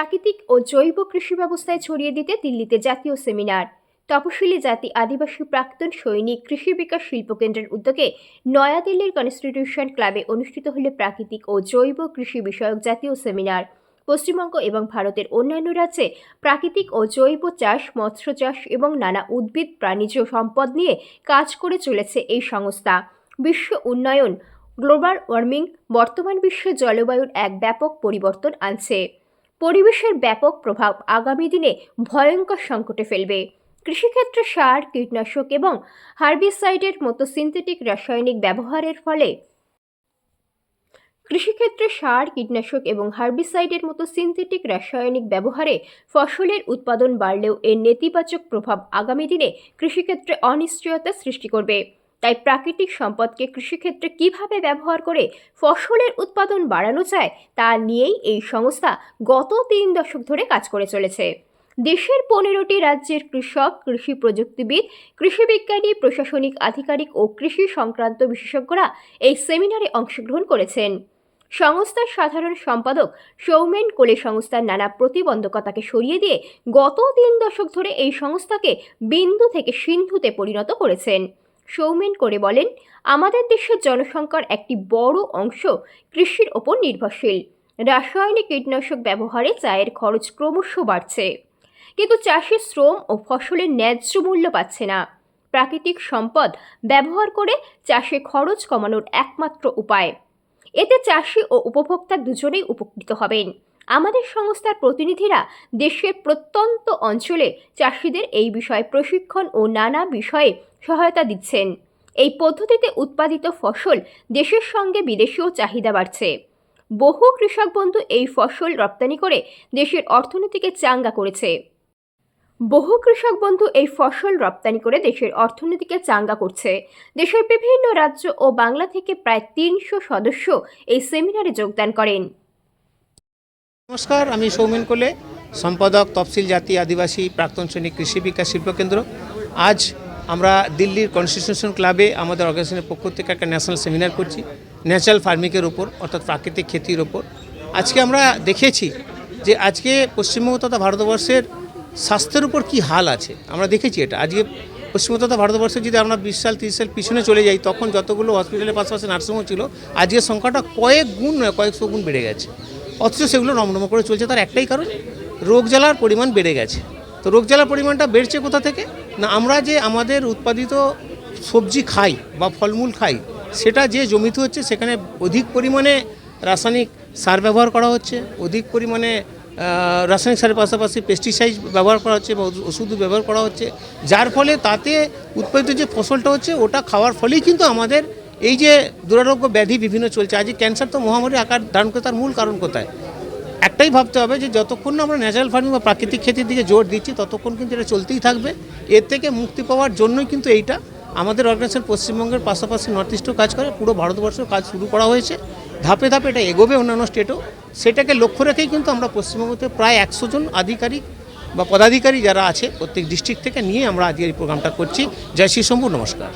প্রাকৃতিক ও জৈব কৃষি ব্যবস্থায় ছড়িয়ে দিতে দিল্লিতে জাতীয় সেমিনার। তপশিলি জাতি আদিবাসী প্রাক্তন সৈনিক কৃষি বিকাশ শিল্পকেন্দ্রের উদ্যোগে নয়াদিল্লির কনস্টিটিউশন ক্লাবে অনুষ্ঠিত হলে প্রাকৃতিক ও জৈব কৃষি বিষয়ক জাতীয় সেমিনার। পশ্চিমবঙ্গ এবং ভারতের অন্যান্য রাজ্যে প্রাকৃতিক ও জৈব চাষ, মৎস্য চাষ এবং নানা উদ্ভিদ, প্রাণীজ সম্পদ নিয়ে কাজ করে চলেছে এই সংস্থা। বিশ্ব উন্নয়ন, গ্লোবাল ওয়ার্মিং, বর্তমান বিশ্বে জলবায়ুর এক ব্যাপক পরিবর্তন আনছে। পরিবেশের ব্যাপক প্রভাব আগামী দিনে ভয়ঙ্কর সংকটে ফেলবে। কৃষিক্ষেত্রে সার, কীটনাশক এবং হার্বিসাইডের মতো সিনথেটিক রাসায়নিক ব্যবহারের ফলে কৃষিক্ষেত্রে সার, কীটনাশক এবং হার্বিসাইডের মতো সিনথেটিক রাসায়নিক ব্যবহারে ফসলের উৎপাদন বাড়লেও এর নেতিবাচক প্রভাব আগামী দিনে কৃষিক্ষেত্রে অনিশ্চয়তা সৃষ্টি করবে। তাই প্রাকৃতিক সম্পদকে কৃষিক্ষেত্রে কীভাবে ব্যবহার করে ফসলের উৎপাদন বাড়ানো যায় তা নিয়েই এই সংস্থা গত তিন দশক ধরে কাজ করে চলেছে। দেশের পনেরোটি রাজ্যের কৃষক, কৃষি প্রযুক্তিবিদ, কৃষি বিজ্ঞানী, প্রশাসনিক আধিকারিক ও কৃষি সংক্রান্ত বিশেষজ্ঞরা এই সেমিনারে অংশগ্রহণ করেছেন। সংস্থার সাধারণ সম্পাদক সৌমেন কোলে সংস্থার নানা প্রতিবন্ধকতাকে সরিয়ে দিয়ে গত তিন দশক ধরে এই সংস্থাকে বিন্দু থেকে সিন্ধুতে পরিণত করেছেন। সৌমেন করে বলেন, আমাদের দেশের জনসংখ্যার একটি বড় অংশ কৃষির ওপর নির্ভরশীল। রাসায়নিক কীটনাশক ব্যবহারে চায়ের খরচ ক্রমশ বাড়ছে। কিন্তু চাষের শ্রম ও ফসলের ন্যায্য মূল্য পাচ্ছে না। প্রাকৃতিক সম্পদ ব্যবহার করে চাষে খরচ কমানোর একমাত্র উপায়। এতে চাষি ও উপভোক্তা দুজনেই উপকৃত হবেন। আমাদের সংস্থার প্রতিনিধিরা দেশের প্রত্যন্ত অঞ্চলে চাষিদের এই বিষয়ে প্রশিক্ষণ ও নানা বিষয়ে সহায়তা দিচ্ছেন। এই পদ্ধতিতে উৎপাদিত ফসল দেশের সঙ্গে বিদেশেও চাহিদা বাড়ছে। বহু কৃষক বন্ধু এই ফসল রপ্তানি করে দেশের অর্থনীতিকে চাঙ্গা করেছে। বহু কৃষক বন্ধু এই ফসল রপ্তানি করে দেশের অর্থনীতিকে চাঙ্গা করছে। দেশের বিভিন্ন রাজ্য ও বাংলা থেকে প্রায় তিনশো সদস্য এই সেমিনারে যোগদান করেন। নমস্কার, আমি সৌমেন কোলে, সম্পাদক তফসিল জাতি আদিবাসী প্রাক্তন শ্রেণি কৃষি বিকাশ শিল্পকেন্দ্র আজ আমরা দিল্লির কনস্টিটিউশন ক্লাবে আমাদের অর্গানাইজেশনের পক্ষ থেকে একটা ন্যাশনাল সেমিনার করছি ন্যাচারাল ফার্মিংয়ের ওপর অর্থাৎ প্রাকৃতিক ক্ষেতির ওপর আজকে আমরা দেখেছি যে আজকে পশ্চিমবঙ্গ তথা ভারতবর্ষের স্বাস্থ্যের উপর কি হাল আছে। আমরা দেখেছি এটা। আজকে পশ্চিমবঙ্গ তথা ভারতবর্ষে যদি আমরা বিশ সাল, তিরিশ সাল পিছনে চলে যাই, তখন যতগুলো হসপিটালের পাশাপাশি নার্সিংহোম ছিল, আজকের সংখ্যাটা কয়েক গুণ নয় কয়েকশো গুণ বেড়ে গেছে। অথচ সেগুলো রমরম করে চলছে, তার একটাই কারণ, রোগ জ্বালার পরিমাণ বেড়ে গেছে। তো রোগ জ্বালার পরিমাণটা বেড়েছে কোথা থেকে? না, আমরা যে আমাদের উৎপাদিত সবজি খাই বা ফলমূল খাই, সেটা যে জমিতে হচ্ছে, সেখানে অধিক পরিমাণে রাসায়নিক সার ব্যবহার করা হচ্ছে, অধিক পরিমাণে রাসায়নিক সারের পাশাপাশি পেস্টিসাইড ব্যবহার করা হচ্ছে বা ওষুধ ব্যবহার করা হচ্ছে, যার ফলে তাতে উৎপাদিত যে ফসলটা হচ্ছে, ওটা খাওয়ার ফলেই কিন্তু আমাদের এই যে দুরারোগ্য ব্যাধি বিভিন্ন চলছে, আজ ক্যান্সার তো মহামারী আকার ধারণ করে তার মূল কারণ কোথায়? একটাই ভাবতে হবে যে যতক্ষণ না আমরা ন্যাচারাল ফার্মিং বা প্রাকৃতিক খেতির দিকে জোর দিচ্ছি, ততক্ষণ কিন্তু এটা চলতেই থাকবে। এর থেকে মুক্তি পাওয়ার জন্যই কিন্তু এইটা। আমাদের অর্গানাইজেশন পশ্চিমবঙ্গের পাশাপাশি নর্থ ইস্টও কাজ করে, পুরো ভারতবর্ষেও কাজ শুরু করা হয়েছে। ধাপে ধাপে এটা এগোবে অন্যান্য স্টেটও সেটাকে লক্ষ্য রেখেই কিন্তু আমরা পশ্চিমবঙ্গতে প্রায় একশো জন আধিকারিক বা পদাধিকারী যারা আছে, প্রত্যেক ডিস্ট্রিক্ট থেকে নিয়ে আমরা আজকে এই প্রোগ্রামটা করছি। জয় শ্রী শম্ভু, নমস্কার।